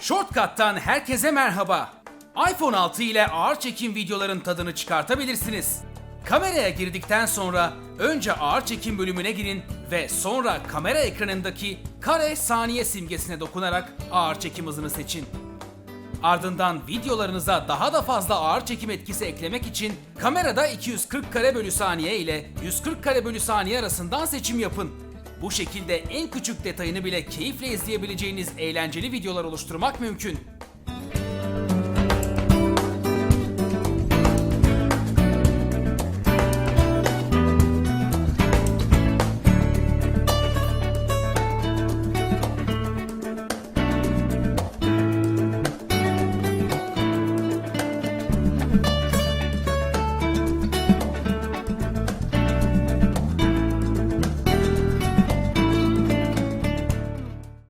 Shortcut'tan herkese merhaba. iPhone 6 ile ağır çekim videoların tadını çıkartabilirsiniz. Kameraya girdikten sonra önce ağır çekim bölümüne girin ve sonra kamera ekranındaki kare saniye simgesine dokunarak ağır çekim hızını seçin. Ardından videolarınıza daha da fazla ağır çekim etkisi eklemek için kamerada 240 kare bölü saniye ile 140 kare bölü saniye arasından seçim yapın. Bu şekilde en küçük detayını bile keyifle izleyebileceğiniz eğlenceli videolar oluşturmak mümkün.